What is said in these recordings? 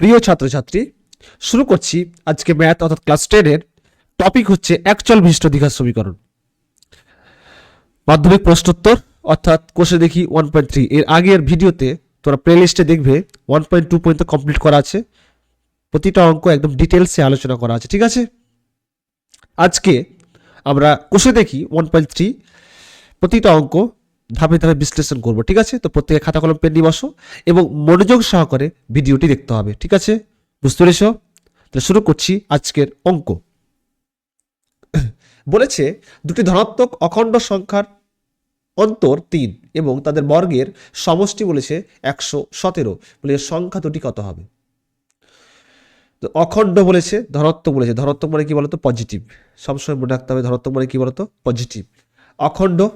প্রিয় ছাত্রছাত্রী, শুরু করছি আজকে ম্যাথ অর্থাৎ ক্লাস টেনের টপিক হচ্ছে একচল বিশিষ্ট দীঘার সমীকরণ। মাধ্যমিক প্রশ্নোত্তর, অর্থাৎ কোষে দেখি ওয়ান পয়েন্ট থ্রি এর আগের ভিডিওতে তোরা প্লে লিস্টে দেখবে ওয়ান পয়েন্ট টু পর্যন্ত কমপ্লিট করা আছে। প্রতিটা অঙ্ক একদম ডিটেলসে আলোচনা করা আছে, ঠিক আছে? আজকে আমরা কোষে দেখি ওয়ান পয়েন্ট থ্রি প্রতিটা অঙ্ক ধাপে ধাপে বিশ্লেষণ করব, ঠিক আছে? তো প্রত্যেকে খাতা কলম পেন নিয়ে বসো এবং মনোযোগ সহকারে ভিডিওটি দেখতে হবে, ঠিক আছে? বুঝতে পেরেছ? তাহলে শুরু করছি আজকের অঙ্ক। বলেছে, দুটি ধনাত্মক অখণ্ড সংখ্যার অন্তর তিন এবং তাদের বর্গের সমষ্টি বলেছে একশো সতেরো। বলে সংখ্যা দুটি কত হবে? তো অখণ্ড বলেছে, ধনাত্মক বলেছে। ধনাত্মক মানে কি বলতো? পজিটিভ। সবসময় মনে রাখতে হবে, ধনাত্মক মানে কি বলতো? পজিটিভ। অখণ্ড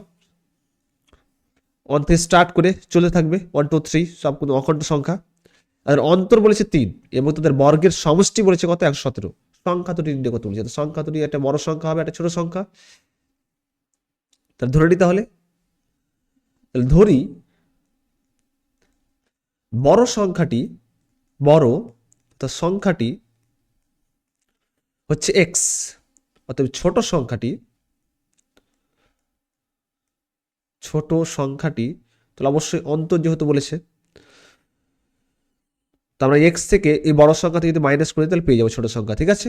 ওয়ান থেকে স্টার্ট করে চলে থাকবে ওয়ান টু থ্রি সব কোনো অখণ্ড সংখ্যা। আর অন্তর বলেছে তিন, এবং তাদের বর্গের সমষ্টি বলেছে কত? একশো সতেরো। সংখ্যা দুটি নির্ণয় কত বলেছে। সংখ্যা দুটি একটা বড় সংখ্যা হবে, একটা ছোট সংখ্যা। তাহলে ধরে হলে তাহলে। ধরি, বড় সংখ্যাটি বড় তার সংখ্যাটি হচ্ছে এক্স অতএব ছোট সংখ্যাটি ছোট সংখ্যাটি, তাহলে অবশ্যই অন্তর যেহেতু বলেছে, তো আমরা এক্স থেকে এই বড় সংখ্যা যদি মাইনাস করি তাহলে পেয়ে যাব ছোট সংখ্যা, ঠিক আছে?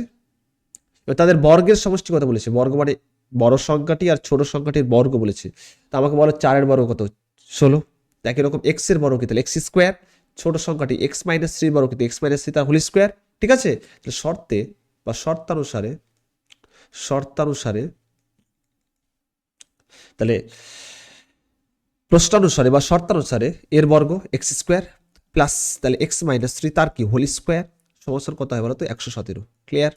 এবার তাদের বর্গের সমষ্টি কথা বলেছে, বর্গ মানে বড় সংখ্যাটি আর ছোট সংখ্যাটির বর্গ বলেছে, তো আমাকে বলো চারের বর্গ কত? ষোলো একই রকম এক্সের বর্গ কি তাহলে এক্স স্কোয়ার ছোট সংখ্যাটি এক্স মাইনাস থ্রির বর্গ কিন্তু এক্স মাইনাস থ্রি তার হোল স্কোয়ার ঠিক আছে? তাহলে শর্তে বা শর্তানুসারে শর্তানুসারে, তাহলে প্রশ্নানুসারে বা শর্তানুসারে এর বর্গ এক্স স্কোয়ার প্লাস তাহলে এক্স মাইনাস থ্রি তার কি? Whole square. সমস্যার কত হয় বলো তো একশো সতেরো। ক্লিয়ার?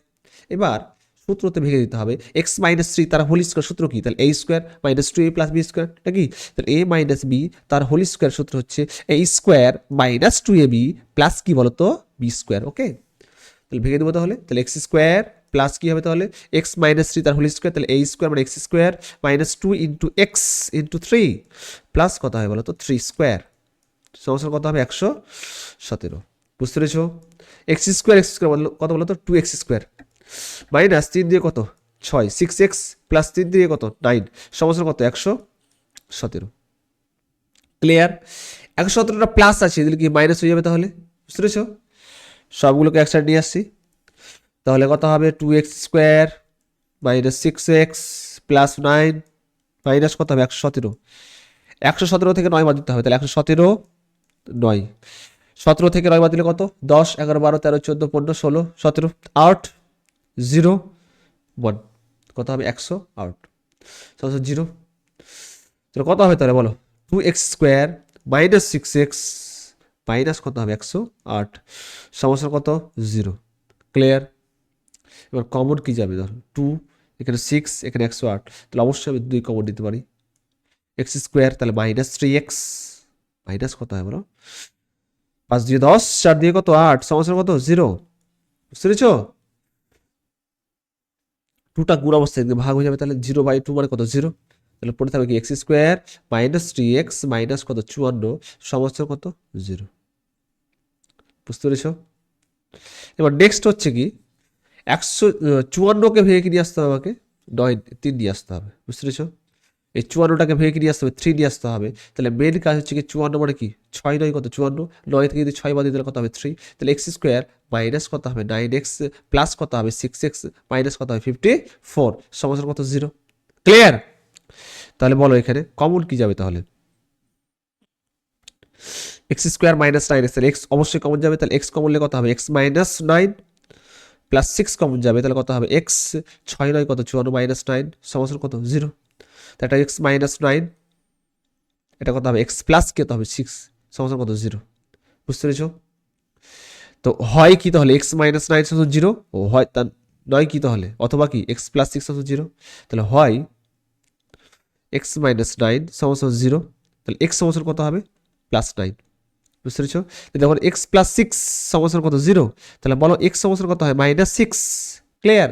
এবার সূত্রতে ভেঙে দিতে হবে এক্স মাইনাস থ্রি তার হোল স্কোয়ার সূত্র কি? তাহলে A square minus two A plus B square নাকি তাহলে এ মাইনাস বি তার হোল স্কোয়ার সূত্র হচ্ছে A square minus two A B plus কি বলতো? B square, okay? তাহলে ভেঙে দেবো তাহলে। তাহলে এক্স স্কোয়ার প্লাস কি হবে তাহলে? এক্স মাইনাস থ্রি তার হোল স্কোয়ার তাহলে এই স্কোয়ার মানে X square minus two into X into three plus কত হয় বলো তো? থ্রি স্কোয়ার সমস্যার কত হবে? একশো সতেরো। বুঝতে পেরেছ? এক্স স্কোয়ার এক্স স্কোয়ার কত বলো তো? টু এক্স স্কোয়ার মাইনাস তিন দিয়ে কত? ছয়। সিক্স এক্স প্লাস তিন দিয়ে কত? নাইন সমস্যার কত? একশো সতেরো। ক্লিয়ার একশো সতেরোটা প্লাস আছে এদিকে কি মাইনাস হয়ে যাবে তাহলে? বুঝতে পেরেছ? সবগুলোকে এক সাইড নিয়ে আসছি। তাহলে কত হবে? Two X square minus six X plus nine minus কত হবে? একশো সতেরো। একশো সতেরো থেকে নয় বাদ দিতে হবে। তাহলে একশো সতেরো, নয়। সতেরো থেকে নয় বাদ দিলে কত? দশ, এগারো, বারো, তেরো, চোদ্দ, পনেরো, ষোলো, সতেরো, আট জিরো ওয়ান কত হবে? একশো আট। সমস্যা জিরো তাহলে কত হবে তাহলে বলো? Two X square minus six X minus কত হবে? একশো আট। সমস্যা কত? জিরো ক্লিয়ার এবার কমন কি যাবে? ধরো টু এখানে সিক্স এখানে একশো আট। তাহলে অবশ্যই আমি দুই কমন দিতে পারি। এক্স স্কোয়ার তাহলে মাইনাস থ্রি এক্স মাইনাস কত হয় বলো? পাঁচ দিয়ে দশ, চার দিয়ে কত? আট। সমস্যা কত? জিরো বুঝতে পেরেছ? টুটা গুণ অবস্থায় ভাগ হয়ে যাবে, তাহলে জিরো বাই টু মানে কত? জিরো তাহলে পড়ে থাকবে কি? X square minus three X minus কত? চুয়ান্ন। সমস্যা কত? জিরো বুঝতে পেরেছ? এবার নেক্সট হচ্ছে কি? একশো চুয়ান্নকে ভেঙে নিয়ে আসতে হবে আমাকে। নয়, তিন নিয়ে আসতে হবে, বুঝতে এই চুয়ান্নটাকে ভেঙে নিয়ে আসতে হবে থ্রি নিয়ে আসতে হবে। তাহলে মেন কাজ হচ্ছে কি, চুয়ান্ন মানে কি? ছয় নয় কত? চুয়ান্ন। নয় থেকে যদি ছয় বাদ দিলে কত হবে? থ্রি তাহলে এক্স স্কোয়ার মাইনাস কত হবে? নাইন এক্স প্লাস কত হবে? সিক্স এক্স মাইনাস কত হবে? ফিফটি ফোর সমস্যার কত? জিরো ক্লিয়ার তাহলে বলো এখানে কমন কি যাবে তাহলে? X square minus nine X অবশ্যই কমন যাবে। তাহলে এক্স কমনলে কত হবে? X minus nine plus six common যাবে, তাহলে কত হবে? এক্স ছয় নয় কত? চুয়ান্ন মাইনাস নাইন সমস্যার কত? জিরো তো এটা এক্স মাইনাস নাইন এটা কত হবে? এক্স প্লাস কত হবে? সিক্স সমস্যা কত? জিরো বুঝতে পেরেছ? তো হয় কি তাহলে? এক্স মাইনাস নাইন সমস্ত জিরো ও হয় তা নয় কি তাহলে? অথবা কি? এক্স প্লাস সিক্স সমস্ত জিরো তাহলে হয় এক্স মাইনাস নাইন সমস্ত জিরো তাহলে এক্স সমস্যার কত হবে? প্লাস নাইন বুঝতে পেরেছ? যখন এক্স প্লাস সিক্স সমস্যার কত? জিরো তাহলে বলো এক্স সমস্যার কত হয়? মাইনাস সিক্স ক্লিয়ার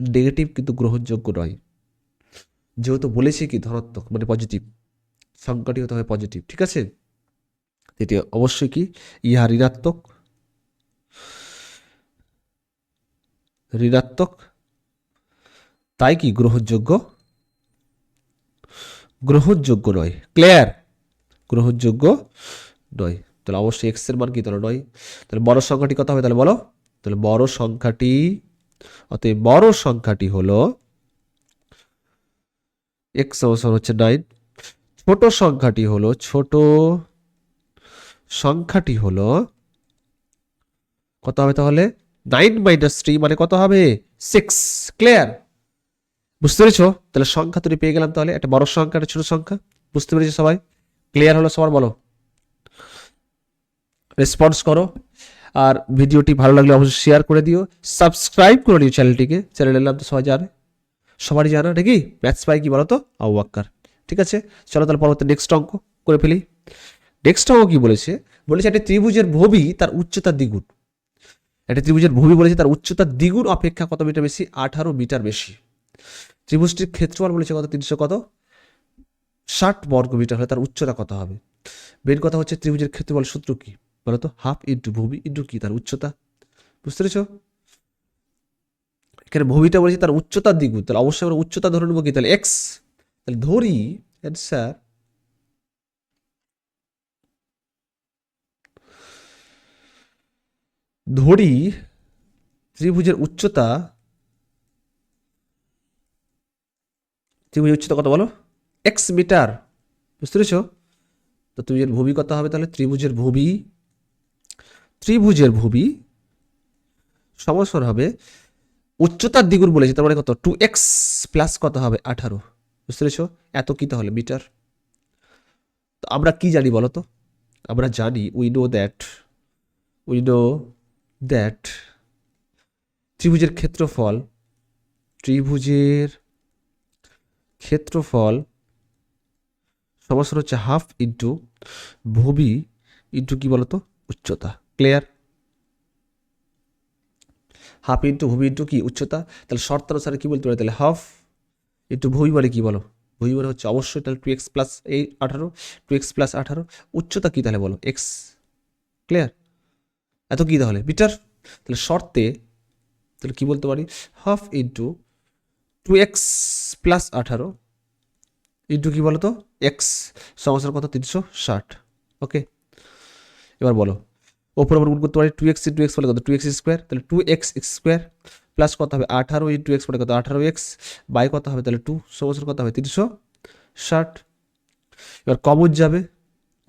নেগেটিভ কিন্তু গ্রহণযোগ্য নয়। যেহেতু বলেছি কি, ধনাত্মক মানে পজিটিভ সংখ্যাটি হতে হবে পজিটিভ ঠিক আছে? এটি অবশ্যই কি? ইহা ঋণাত্মক। ঋণাত্মক। তাই কি? গ্রহণযোগ্য। গ্রহণযোগ্য নয়। ক্লিয়ার গ্রহণযোগ্য। নয় তাহলে অবশ্যই এক্সের মান কি? তাহলে নয় তাহলে বড় সংখ্যাটি কত হবে? তাহলে বলো। তাহলে বড় সংখ্যাটি, অতএব বড় সংখ্যাটি হলো এক্স সমান হচ্ছে নাইন ছোট সংখ্যাটি হলো, ছোট সংখ্যাটি হলো কত হবে তাহলে? নাইন মাইনাস থ্রি মানে কত হবে? সিক্স ক্লিয়ার বুঝতে পেরেছ? তাহলে সংখ্যা তুমি পেয়ে গেলাম তাহলে। একটা বড় সংখ্যা, একটা ছোট সংখ্যা। বুঝতে পেরেছ সবাই? ক্লিয়ার হলো সবার? বলো। রেসপন্স করো। আর ভিডিওটি ভালো লাগলে অবশ্যই শেয়ার করে দিও। সাবস্ক্রাইব করে নিও চ্যানেলটিকে চ্যানেলের নাম তো সবাই জানে। সবারই জানা, নাকি? ম্যাথস পাই কি বলো তো আউয়াক্কার। ঠিক আছে? চলো তাহলে পরবর্তী নেক্সট অঙ্ক করে ফেলি। নেক্সট অঙ্ক কি বলেছে? বলেছে একটা ত্রিভুজের ভবি তার উচ্চতা দ্বিগুণ। একটা ত্রিভুজের ভূমি বলেছে তার উচ্চতা দ্বিগুণ, অপেক্ষা কত মিটার বেশি? আঠারো মিটার বেশি। ত্রিভুজটির ক্ষেত্রফল বলেছে কত? তিনশো কত? ষাট বর্গ মিটার হলে তার উচ্চতা কত হবে? মেন কথা হচ্ছে ত্রিভুজের ক্ষেত্রফল সূত্র কি? বলতো হাফ ইন্টু ভূমি ইন্টু কি? তার উচ্চতা। বুঝতে পেরেছ? এখানে ভূমিটা বলেছে তার উচ্চতার দ্বিগুণ তাহলে অবশ্যই আমরা উচ্চতা ধরে নেব কি? তাহলে এক্স তাহলে ধরি অ্যান্সার ধরি ত্রিভুজের উচ্চতা ত্রিভুজের উচ্চতা কত বলো? এক্স মিটার বুঝতে পেরেছ? তো ত্রিভুজের ভূমি কত হবে তাহলে? ত্রিভুজের ভূমি ত্রিভুজের ভূমি সমস্যার হবে উচ্চতার দ্বিগুণ বলেছে, তার মানে কত? টু এক্স প্লাস কত হবে? আঠারো। বুঝতে পেরেছ? এত কি তাহলে মিটার। তো আমরা কি জানি বলো তো? আমরা জানি we know that we know that ত্রিভুজের ক্ষেত্রফল ত্রিভুজের ক্ষেত্রফল সমস্যা হচ্ছে হাফ ইন্টু ভূমি ইন্টু কি বলতো? উচ্চতা। হাফ ইন্টু ভূমি ইন্টু কি? উচ্চতা? তাহলে শর্ত অনুসারে কি বলতে পারি? তাহলে হাফ ইন্টু ভূমি বলে কি বলো? ভূমি বলে হচ্ছে অবশ্যই, তাহলে টু এক্স প্লাস এই আঠারো টু এক্স প্লাস আঠারো। উচ্চতা কি তাহলে বলো? এক্স ক্লিয়ার এত কি তাহলে? মিটার তাহলে শর্তে, তাহলে কি বলতে পারি? Half into two X plus আঠারো। ইন্টু কি বলো তো? এক্স সমস্যার কত? তিনশো ষাট। ওকে এবার বলো। ওপর আমরা গুণ করতে পারি টু এক্স ইন্টু এক্স বলে কত? টু এক্স স্কোয়ার তাহলে টু এক্স স্কোয়ার প্লাস কত হবে? আঠারো ইন্টু এক্স বলে কত? আঠারো এক্স বাই কত হবে? তাহলে টু সমস্যার কত হবে? তিনশো ষাট। এবার কমন যাবে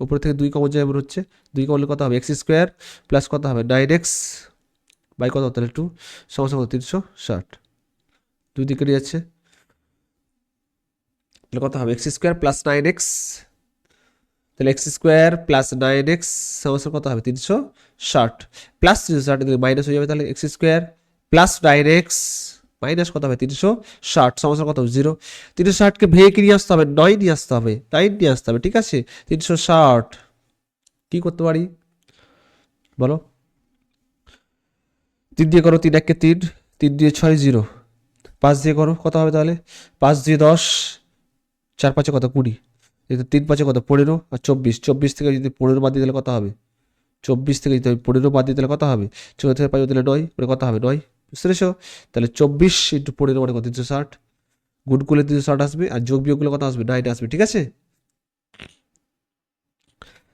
উপর থেকে দুই কমন যাবে হচ্ছে, দুই কমলে কত হবে? এক্স স্কোয়ার প্লাস কত হবে? নাইন এক্স বাই কত? তাহলে টু সমস্যা কত? তিনশো ষাট। দুই দিকে যাচ্ছে, তাহলে কত হবে? X square plus nine X তাহলে X square plus nine X সমস্যা কত হবে? তিনশো ষাট। প্লাস তিনশো ষাট মাইনাস হয়ে যাবে তাহলে X square plus nine X minus কত হবে? তিনশো ষাট। সমস্যা কত জিরো তিনশো ষাটকে ভেঙে নিয়ে আসতে হবে? নয় নিয়ে আসতে হবে। নাইন নিয়ে আসতে হবে, ঠিক আছে? তিনশো ষাট। কী করতে পারি? বলো। তিন দিয়ে করো তিন, একে তিন। তিন দিয়ে ছয় জিরো পাঁচ দিয়ে করো, কত হবে তাহলে? পাঁচ দিয়ে দশ। চার, পাঁচে কত? কুড়ি। যদি তিন পাঁচে কত? পনেরো আর চব্বিশ। চব্বিশ থেকে যদি পনেরো বাদ দিয়ে দিলে কত হবে? চব্বিশ থেকে যদি পনেরো বাদ দিয়ে দিলে কত হবে? চৌদ্দ থেকে পাঁচ দিলে নয় মানে কত হবে? নয়। বুঝতে পেরেছ? তাহলে চব্বিশ ইন্টু পনেরো মানে কত? তিনশো ষাট। করলে তিনশো ষাট আসবে আর যোগ বিয়োগগুলো কত আসবে? নাইন আসবে, ঠিক আছে?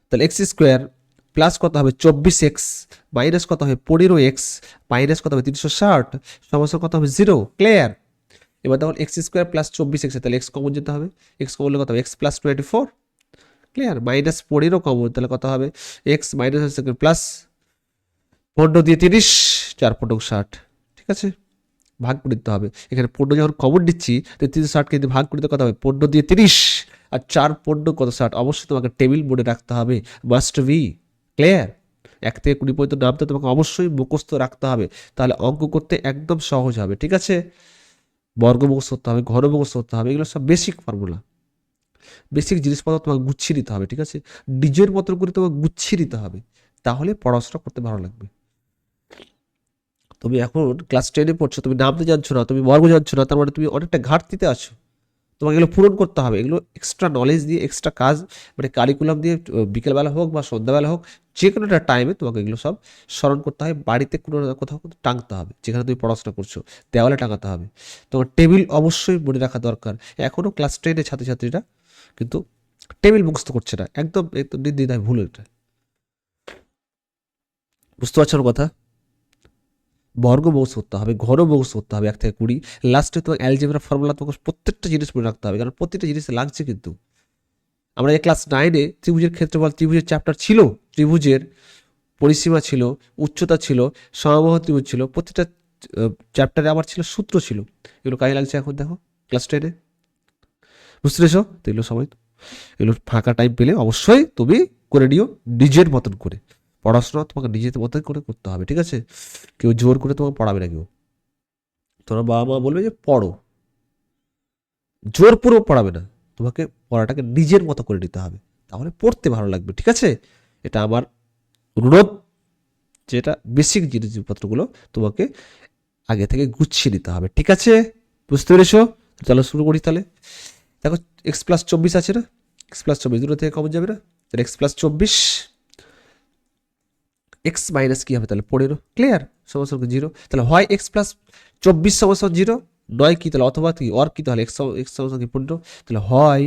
তাহলে এক্স স্কোয়ার প্লাস কত হবে? চব্বিশ এক্স। মাইনাস কত হবে? পনেরো এক্স। মাইনাস কত হবে? তিনশো ষাট। সমস্যা কত হবে? জিরো। ক্লিয়ার? এবার তখন এক্স স্কোয়ার প্লাস চব্বিশ এক্স তাহলে এক্স কমন যেতে হবে। এক্স কমন কত হবে? X plus twenty four clear minus পনেরো কমন, তাহলে কত হবে? এক্স মাইনাস প্লাস পনেরো দিয়ে তিরিশ, চার পনেরো ষাট। ঠিক আছে? ভাগ করে দিতে হবে। এখানে পনেরো যখন কমন দিচ্ছি তো তিনশো ষাটকে যদি ভাগ করে দিতে কত হবে? পনেরো দিয়ে তিরিশ। আর চার পনেরো কত ষাট? অবশ্যই তোমাকে টেবিল বোর্ডে রাখতে হবে। মাস্ট বি ক্লিয়ার এক থেকে কুড়ি পর্যন্ত নামতে তোমাকে অবশ্যই মুখস্থ রাখতে হবে। তাহলে অঙ্ক করতে একদম সহজ হবে। ঠিক আছে? বর্গ মুখস্থ করতে হবে মুখস্থ করতে হবে, এগুলো সব বেসিক ফর্মুলা বেসিক জিনিসপত্র তোমাকে গুছিয়ে দিতে হবে, ঠিক আছে? ডিজের মতো করে তোমাকে গুচ্ছিয়ে দিতে হবে, তাহলে পড়াশোনা করতে ভালো লাগবে। তুমি এখন ক্লাস টেনে পড়ছো, তুমি নামতে জানছো না, তুমি বর্গ জানছো না, তার মানে তুমি অনেকটা ঘাটতিতে আছো। তোমাকে এগুলো পূরণ করতে হবে। এগুলো এক্সট্রা নলেজ দিয়ে এক্সট্রা কাজ মানে কারিকুলাম দিয়ে, বিকেলবেলা হোক বা সন্ধ্যাবেলা হোক যে কোনো একটা টাইমে তোমাকে এগুলো সব স্মরণ করতে হয় বাড়িতে কোনো না কোথাও টাঙতে হবে, যেখানে তুমি পড়াশোনা করছ, দেওয়ালে টাঙাতে হবে। তোমার টেবিল অবশ্যই মনে রাখা দরকার। এখনও ক্লাস টেনের ছাত্রছাত্রীরা কিন্তু টেবিল মুখস্থ করছে না। একদম একদম নির্দ্বিধায় ভুল এটা। বুঝতে পারছ কথা? বর্গ মুখস্থ করতে হবে মুখস্থ করতে হবে, এক থেকে কুড়ি। লাস্টে তোমার অ্যালজেব্রা ফর্মুলা তোমাকে প্রত্যেকটা জিনিস মনে রাখতে হবে, কারণ প্রত্যেকটা জিনিস লাগছে কিন্তু। আমরা যে ক্লাস নাইনে ত্রিভুজের ক্ষেত্রফল, ত্রিভুজের চ্যাপ্টার ছিল, ত্রিভুজের পরিসীমা ছিল, উচ্চতা ছিল, সমবাহ ত্রিভুজ ছিল, প্রত্যেকটা চ্যাপ্টারে আবার ছিল, সূত্র ছিল। এগুলো কাজে লাগছে এখন, দেখো ক্লাস টেনে বুঝতে পেরেছ? তো এগুলো সবাই এগুলো ফাঁকা টাইম পেলে অবশ্যই তুমি করে নিও, নিজের মতন করে। পড়াশোনা তোমাকে নিজের মতন করে করতে হবে, ঠিক আছে? কেউ জোর করে তোমাকে পড়াবে না কেউ। তোমার বাবা মা বলবে যে পড়ো। জোরপূর্বক পড়াবে না। তোমাকে পড়াটাকে নিজের মতো করে নিতে হবে। তাহলে পড়তে ভালো লাগবে, ঠিক আছে? এটা আমার অনুরোধ যেটা বেসিক জিনিসপত্রগুলো তোমাকে আগে থেকে গুছিয়ে নিতে হবে, ঠিক আছে? বুঝতে পেরেছ? চলো শুরু করি তাহলে। দেখো এক্স প্লাস চব্বিশ আছে না? এক্স প্লাস চব্বিশ, দুটো থেকে কমন যাবে না? এক্স প্লাস চব্বিশ এক্স মাইনাস কী হবে? তাহলে পনেরো ক্লিয়ার সমস্যা জিরো তাহলে হয় এক্স প্লাস চব্বিশ সমস্যা জিরো নয় কি? তাহলে অথবা কি? অর কি? তাহলে এক্স এক্স সমস্যা কি? পনেরো। তাহলে হয়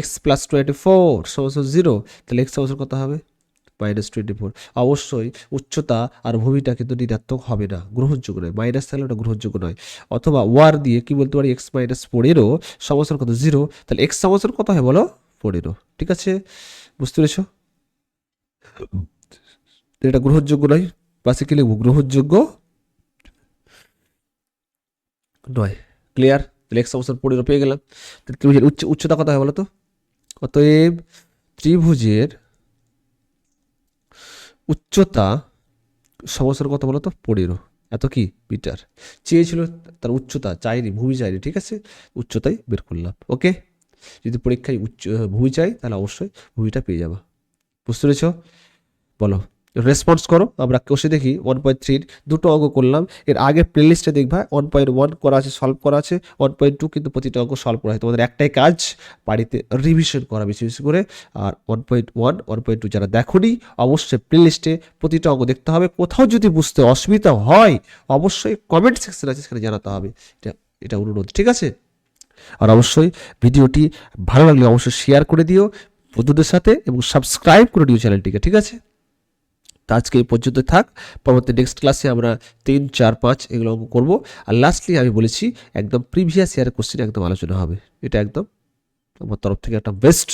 এক্স প্লাস টোয়েন্টি ফোর সমস্যা জিরো তাহলে এক্স সমস্যা কত হবে? মাইনাস টোয়েন্টি ফোর অবশ্যই উচ্চতা আর ভূমিটা কিন্তু ঋণাত্মক হবে না, গ্রহণযোগ্য নয়। মাইনাস থাকলে ওটা গ্রহণযোগ্য নয়। অথবা ওয়ার দিয়ে কি বলতে পারি? এক্স মাইনাস পনেরো, সমস্যার কত? জিরো তাহলে এক্স সমস্যার কত হয় বলো? পনেরো। ঠিক আছে? বুঝতে পেরেছ? এটা গ্রহণযোগ্য নয় পাশে কি গ্রহণযোগ্য নয়। ক্লিয়ার তাহলে এক্স সমস্যার পনেরো পেয়ে গেলাম। ত্রিভুজের উচ্চ উচ্চতা কত হয় বলো তো? অতএব ত্রিভুজের উচ্চতা সমস্যার কত বলো তো? পনেরো। এত কি? মিটার। চেয়েছিল তার উচ্চতা, চাইনি, ভূমি চাইনি, ঠিক আছে? উচ্চতাই বের করলাম ওকে যদি পরীক্ষায় উচ্চ ভূমি চাই, তাহলে অবশ্যই ভূমিটা পেয়ে যাবা। বুঝতে পেরেছ? বলো। রেসপন্স করো। আমরা কষে দেখি ওয়ান পয়েন্ট থ্রির দুটো অঙ্ক করলাম। এর আগের প্লেলিস্টে দেখবা ওয়ান পয়েন্ট ওয়ান করা আছে সলভ করা আছে। ওয়ান পয়েন্ট টু কিন্তু প্রতিটা অঙ্ক সলভ করা হয়। তোমাদের একটাই কাজ, বাড়িতে রিভিশন করা বেশি বেশি করে। আর one point one one point two যারা দেখোনি, অবশ্যই প্লেলিস্টে প্রতিটা অঙ্ক দেখতে হবে। কোথাও যদি বুঝতে অসুবিধা হয়, অবশ্যই কমেন্ট সেকশন আছে, সেখানে জানাতে হবে। এটা এটা অনুরোধ, ঠিক আছে? আর অবশ্যই ভিডিওটি ভালো লাগলে অবশ্যই শেয়ার করে দিও বন্ধুদের সাথে এবং সাবস্ক্রাইব করে দিও চ্যানেলটিকে ঠিক আছে? তো আজকে এই পর্যন্ত থাক। পরবর্তী নেক্সট ক্লাসে আমরা তিন, চার, পাঁচ এগুলো অঙ্ক করব। আর লাস্টলি আমি বলেছি, একদম প্রিভিয়াস ইয়ারের কোশ্চেন একদম আলোচনা হবে। এটা একদম আমার তরফ থেকে একটা বেস্ট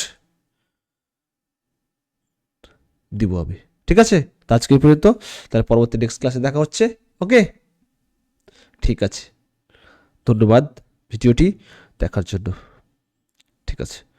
দিব আমি। ঠিক আছে? তো আজকে পর্যন্ত। তাহলে পরবর্তী নেক্সট ক্লাসে দেখা হচ্ছে। ওকে ঠিক আছে। ধন্যবাদ ভিডিওটি দেখার জন্য। ঠিক আছে।